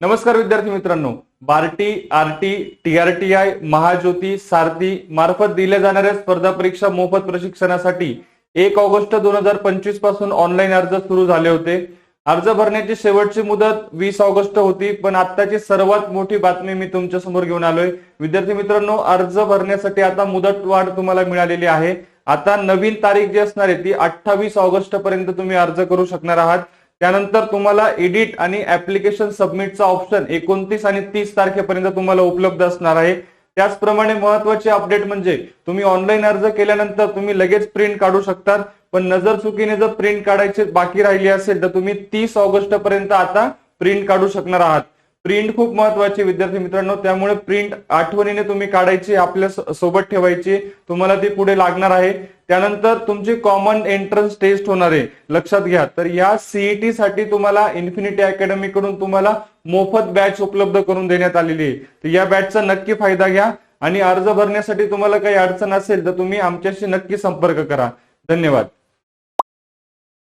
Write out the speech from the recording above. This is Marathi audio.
नमस्कार विद्यार्थी मित्रांनो. बार्टी आरटी टीआरटीआय महाज्योती सारथी मार्फत दिल्या जाणाऱ्या स्पर्धा परीक्षा मोफत प्रशिक्षणासाठी एक ऑगस्ट दोन हजार पंचवीसपासून ऑनलाईन अर्ज सुरू झाले होते. अर्ज भरण्याची शेवटची मुदत वीस ऑगस्ट होती पण आत्ताची सर्वात मोठी बातमी मी तुमच्यासमोर घेऊन आलोय. विद्यार्थी मित्रांनो अर्ज भरण्यासाठी आता मुदत वाढ तुम्हाला मिळालेली आहे. आता नवीन तारीख जी असणार आहे ती अठ्ठावीस ऑगस्ट पर्यंत तुम्ही अर्ज करू शकणार आहात. त्यानंतर तुम्हाला एडिट आणि ऍप्लिकेशन सबमिटचा ऑप्शन एकोणतीस आणि तीस तारखेपर्यंत तुम्हाला उपलब्ध असणार आहे. त्याचप्रमाणे महत्त्वाचे अपडेट म्हणजे तुम्ही ऑनलाईन अर्ज केल्यानंतर तुम्ही लगेच प्रिंट काढू शकतात. पण नजर चुकीने जर प्रिंट काढायची बाकी राहिली असेल तर तुम्ही तीस ऑगस्ट पर्यंत आता प्रिंट काढू शकणार आहात. प्रिंट खूप महत्वाची विद्यार्थी मित्रांनो. त्यामुळे प्रिंट आठवणीने तुम्ही काढायची आपल्यासोबत ठेवायची. तुम्हाला ती पुढे लागणार आहे. त्यानंतर तुमची कॉमन एंट्रन्स टेस्ट होणार आहे. लक्षात घ्या. तर या सीईटी साठी तुम्हाला इन्फिनिटी अकॅडमी कडून तुम्हाला मोफत बॅच उपलब्ध करून देण्यात आलेली आहे. तर या बॅचचा नक्की फायदा घ्या आणि अर्ज भरण्यासाठी तुम्हाला काही अडचण असेल तर तुम्ही आमच्याशी नक्की संपर्क करा. धन्यवाद.